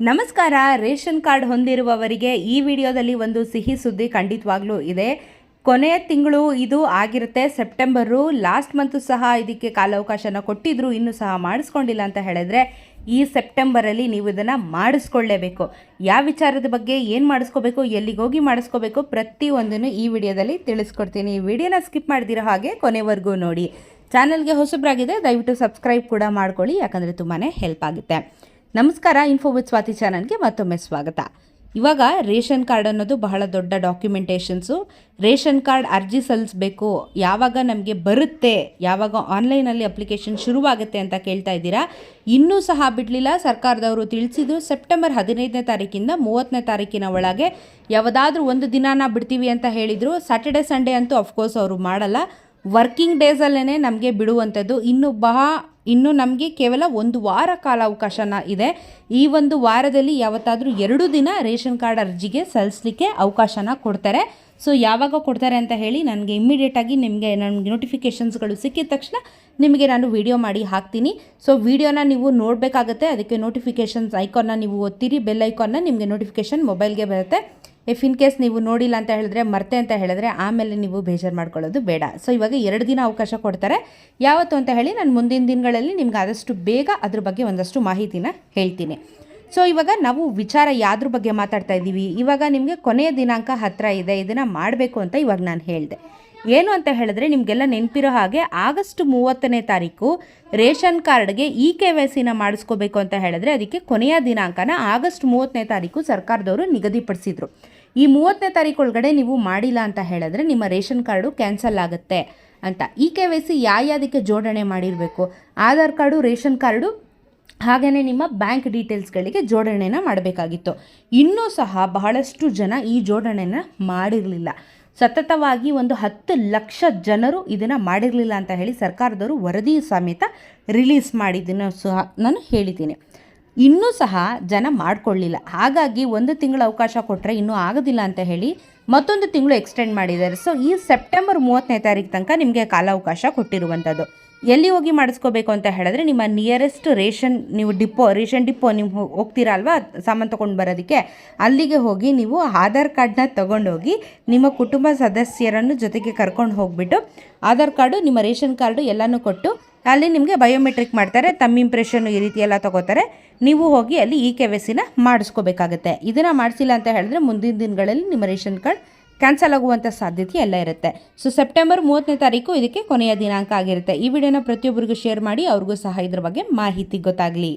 ನಮಸ್ಕಾರ. Ration card ಹೊಂದಿರುವವರಿಗೆ ಈ ವಿಡಿಯೋದಲ್ಲಿ ಒಂದು ಸಿಹಿ ಸುದ್ದಿ ಖಂಡಿತವಾಗ್ಲೂ ಇದೆ. ಕೊನೆಯ ತಿಂಗಳು ಇದು ಆಗಿರುತ್ತೆ. ಸೆಪ್ಟೆಂಬರು ಲಾಸ್ಟ್ ಮಂತು ಸಹ ಇದಕ್ಕೆ ಕಾಲಾವಕಾಶನ ಕೊಟ್ಟಿದ್ರು. ಇನ್ನೂ ಸಹ ಮಾಡಿಸ್ಕೊಂಡಿಲ್ಲ ಅಂತ ಹೇಳಿದ್ರೆ ಈ ಸೆಪ್ಟೆಂಬರಲ್ಲಿ ನೀವು ಇದನ್ನು ಮಾಡಿಸ್ಕೊಳ್ಳೇಬೇಕು. ಯಾವ ವಿಚಾರದ ಬಗ್ಗೆ, ಏನು ಮಾಡಿಸ್ಕೋಬೇಕು, ಎಲ್ಲಿಗೆ ಹೋಗಿ ಮಾಡಿಸ್ಕೋಬೇಕು ಪ್ರತಿಯೊಂದನ್ನು ಈ ವಿಡಿಯೋದಲ್ಲಿ ತಿಳಿಸ್ಕೊಡ್ತೀನಿ. ಈ ವಿಡಿಯೋನ ಸ್ಕಿಪ್ ಮಾಡಿದಿರೋ ಹಾಗೆ ಕೊನೆವರೆಗೂ ನೋಡಿ. ಚಾನಲ್ಗೆ ಹೊಸಬ್ರಾಗಿದೆ ದಯವಿಟ್ಟು ಸಬ್ಸ್ಕ್ರೈಬ್ ಕೂಡ ಮಾಡ್ಕೊಳ್ಳಿ. ಯಾಕಂದರೆ ತುಂಬಾ ಹೆಲ್ಪ್ ಆಗುತ್ತೆ. ನಮಸ್ಕಾರ ಇನ್ಫೋ ವಿತ್ ಸ್ವಾತಿ ಚಾನಲ್ಗೆ ಮತ್ತೊಮ್ಮೆ ಸ್ವಾಗತ. ಇವಾಗ ರೇಷನ್ ಕಾರ್ಡ್ ಅನ್ನೋದು ಬಹಳ ದೊಡ್ಡ ಡಾಕ್ಯುಮೆಂಟೇಷನ್ಸು. ರೇಷನ್ ಕಾರ್ಡ್ ಅರ್ಜಿ ಸಲ್ಲಿಸಬೇಕು, ಯಾವಾಗ ನಮಗೆ ಬರುತ್ತೆ, ಯಾವಾಗ ಆನ್ಲೈನಲ್ಲಿ ಅಪ್ಲಿಕೇಶನ್ ಶುರುವಾಗುತ್ತೆ ಅಂತ ಕೇಳ್ತಾ ಇದ್ದೀರಾ? ಇನ್ನೂ ಸಹ ಬಿಡಲಿಲ್ಲ, ಸರ್ಕಾರದವರು ತಿಳಿಸಿದ್ರು ಸೆಪ್ಟೆಂಬರ್ ಹದಿನೈದನೇ ತಾರೀಕಿಂದ ಮೂವತ್ತನೇ ತಾರೀಕಿನ ಒಳಗೆ. ಯಾವುದಾದ್ರೂ ಒಂದು ದಿನಾನ ಬಿಡ್ತೀವಿ ಅಂತ ಹೇಳಿದರು ಸ್ಯಾಟರ್ಡೆ ಸಂಡೇ ಅಂತೂ ಅಫ್ಕೋರ್ಸ್ ಅವರು ಮಾಡಲ್ಲ. ವರ್ಕಿಂಗ್ ಡೇಸಲ್ಲೇ ನಮಗೆ ಬಿಡುವಂಥದ್ದು. ಇನ್ನು ಬಹ, ಇನ್ನು ನಮಗೆ ಕೇವಲ ಒಂದು ವಾರ ಕಾಲಾವಕಾಶನ ಇದೆ. ಈ ಒಂದು ವಾರದಲ್ಲಿ ಯಾವತ್ತಾದರೂ ಎರಡು ದಿನ ರೇಷನ್ ಕಾರ್ಡ್ ಅರ್ಜಿಗೆ ಸಲ್ಲಿಸಲಿಕ್ಕೆ ಅವಕಾಶನ ಕೊಡ್ತಾರೆ. ಸೊ, ಯಾವಾಗ ಕೊಡ್ತಾರೆ ಅಂತ ಹೇಳಿ ನನಗೆ ಇಮ್ಮಿಡಿಯೇಟಾಗಿ ನಿಮಗೆ ನನಗೆ ನೋಟಿಫಿಕೇಷನ್ಸ್ಗಳು ಸಿಕ್ಕಿದ ತಕ್ಷಣ ನಿಮಗೆ ನಾನು ವಿಡಿಯೋ ಮಾಡಿ ಹಾಕ್ತೀನಿ. ಸೊ ವಿಡಿಯೋನ ನೀವು ನೋಡಬೇಕಾಗತ್ತೆ. ಅದಕ್ಕೆ ನೋಟಿಫಿಕೇಷನ್ಸ್ ಐಕಾನ್ನ ನೀವು ಒತ್ತಿರಿ ಬೆಲ್ ಐಕಾನ್ನ ನಿಮಗೆ ನೋಟಿಫಿಕೇಷನ್ ಮೊಬೈಲ್ಗೆ ಬರುತ್ತೆ. ಇಫ್ ಇನ್ ಕೇಸ್ ನೀವು ನೋಡಿಲ್ಲ ಅಂತ ಹೇಳಿದ್ರೆ ಮರ್ತೆ ಅಂತ ಹೇಳಿದ್ರೆ ಆಮೇಲೆ ನೀವು ಬೇಜಾರು ಮಾಡ್ಕೊಳ್ಳೋದು ಬೇಡ. ಸೊ ಇವಾಗ ಎರಡು ದಿನ ಅವಕಾಶ ಕೊಡ್ತಾರೆ. ಯಾವತ್ತು ಅಂತ ಹೇಳಿ ನಾನು ಮುಂದಿನ ದಿನಗಳಲ್ಲಿ ನಿಮ್ಗೆ ಆದಷ್ಟು ಬೇಗ ಅದ್ರ ಬಗ್ಗೆ ಒಂದಷ್ಟು ಮಾಹಿತಿನ ಹೇಳ್ತೀನಿ. ಸೊ ಇವಾಗ ನಾವು ವಿಚಾರ ಯಾವ್ದ್ರ ಬಗ್ಗೆ ಮಾತಾಡ್ತಾ ಇದ್ದೀವಿ ಇವಾಗ ನಿಮಗೆ ಕೊನೆಯ ದಿನಾಂಕ ಹತ್ತಿರ ಇದೆ. ಇದನ್ನು ಮಾಡಬೇಕು ಅಂತ ಇವಾಗ ನಾನು ಹೇಳಿದೆ. ಏನು ಅಂತ ಹೇಳಿದ್ರೆ ನಿಮಗೆಲ್ಲ ನೆನಪಿರೋ ಹಾಗೆ ಆಗಸ್ಟ್ ಮೂವತ್ತನೇ ತಾರೀಕು ರೇಷನ್ ಕಾರ್ಡ್ಗೆ ಇ ಕೆ ವೈ ಸಿನ ಮಾಡಿಸ್ಕೋಬೇಕು ಅಂತ ಹೇಳಿದ್ರೆ ಅದಕ್ಕೆ ಕೊನೆಯ ದಿನಾಂಕನ ಆಗಸ್ಟ್ ಮೂವತ್ತನೇ ತಾರೀಕು ಸರ್ಕಾರದವರು ನಿಗದಿಪಡಿಸಿದ್ರು. ಈ ಮೂವತ್ತನೇ ತಾರೀಕು ಒಳಗಡೆ ನೀವು ಮಾಡಿಲ್ಲ ಅಂತ ಹೇಳಿದ್ರೆ ನಿಮ್ಮ ರೇಷನ್ ಕಾರ್ಡು ಕ್ಯಾನ್ಸಲ್ ಆಗುತ್ತೆ ಅಂತ. ಇ ಕೆ ವೈ ಸಿ ಯಾವ್ಯಾವುದಕ್ಕೆ ಜೋಡಣೆ ಮಾಡಿರಬೇಕು? ಆಧಾರ್ ಕಾರ್ಡು, ರೇಷನ್ ಕಾರ್ಡು ಹಾಗೆಯೇ ನಿಮ್ಮ ಬ್ಯಾಂಕ್ ಡೀಟೇಲ್ಸ್ಗಳಿಗೆ ಜೋಡಣೆನ ಮಾಡಬೇಕಾಗಿತ್ತು. ಇನ್ನೂ ಸಹ ಬಹಳಷ್ಟು ಜನ ಈ ಜೋಡಣೆನ ಮಾಡಿರಲಿಲ್ಲ. ಸತತವಾಗಿ ಒಂದು ಹತ್ತು ಲಕ್ಷ ಜನರು ಇದನ್ನು ಮಾಡಿರಲಿಲ್ಲ ಅಂತ ಹೇಳಿ ಸರ್ಕಾರದವರು ವರದಿ ಸಮೇತ ರಿಲೀಸ್ ಮಾಡಿದ್ದನ್ನು ಸಹ ನಾನು ಹೇಳಿದ್ದೀನಿ. ಇನ್ನೂ ಸಹ ಜನ ಮಾಡಿಕೊಳ್ಳಿಲ್ಲ. ಹಾಗಾಗಿ ಒಂದು ತಿಂಗಳ ಅವಕಾಶ ಕೊಟ್ಟರೆ ಇನ್ನೂ ಆಗೋದಿಲ್ಲ ಅಂತ ಹೇಳಿ ಮತ್ತೊಂದು ತಿಂಗಳು ಎಕ್ಸ್ಟೆಂಡ್ ಮಾಡಿದ್ದಾರೆ. ಸೊ ಈ ಸೆಪ್ಟೆಂಬರ್ ಮೂವತ್ತನೇ ತಾರೀಕು ತನಕ ನಿಮಗೆ ಕಾಲಾವಕಾಶ ಕೊಟ್ಟಿರುವಂಥದ್ದು ಎಲ್ಲಿ ಹೋಗಿ ಮಾಡಿಸ್ಕೋಬೇಕು ಅಂತ ಹೇಳಿದ್ರೆ ನಿಮ್ಮ ನಿಯರೆಸ್ಟ್ ರೇಷನ್, ನೀವು ಡಿಪೋ, ರೇಷನ್ ಡಿಪೋ ನೀವು ಹೋ- ಹೋಗ್ತೀರಾ ಅಲ್ವಾ ಸಾಮಾನು ತೊಗೊಂಡು ಬರೋದಕ್ಕೆ. ಅಲ್ಲಿಗೆ ಹೋಗಿ ನೀವು ಆಧಾರ್ ಕಾರ್ಡ್ನ ತೊಗೊಂಡೋಗಿ ನಿಮ್ಮ ಕುಟುಂಬ ಸದಸ್ಯರನ್ನು ಜೊತೆಗೆ ಕರ್ಕೊಂಡು ಹೋಗ್ಬಿಟ್ಟು ಆಧಾರ್ ಕಾರ್ಡು, ನಿಮ್ಮ ರೇಷನ್ ಕಾರ್ಡು ಎಲ್ಲನೂ ಕೊಟ್ಟು ಅಲ್ಲಿ ನಿಮಗೆ ಬಯೋಮೆಟ್ರಿಕ್ ಮಾಡ್ತಾರೆ. ತಮ್ಮ ಇಂಪ್ರೆಷನ್ ಈ ರೀತಿ ಎಲ್ಲ ತಗೋತಾರೆ. ನೀವು ಹೋಗಿ ಅಲ್ಲಿ ಇ ಕೆ ವೆಸಿನ ಮಾಡಿಸ್ಕೋಬೇಕಾಗತ್ತೆ. ಇದನ್ನು ಮಾಡಿಸಿಲ್ಲ ಅಂತ ಹೇಳಿದ್ರೆ ಮುಂದಿನ ದಿನಗಳಲ್ಲಿ ನಿಮ್ಮ ರೇಷನ್ ಕಾರ್ಡ್ ಕ್ಯಾನ್ಸಲ್ ಆಗುವಂಥ ಸಾಧ್ಯತೆ ಎಲ್ಲ ಇರುತ್ತೆ. ಸೊ ಸೆಪ್ಟೆಂಬರ್ ಮೂವತ್ತನೇ ತಾರೀಕು ಇದಕ್ಕೆ ಕೊನೆಯ ದಿನಾಂಕ ಆಗಿರುತ್ತೆ. ಈ ವಿಡಿಯೋನ ಪ್ರತಿಯೊಬ್ಬರಿಗೂ ಶೇರ್ ಮಾಡಿ, ಅವ್ರಿಗೂ ಸಹ ಇದ್ರ ಬಗ್ಗೆ ಮಾಹಿತಿ ಗೊತ್ತಾಗಲಿ.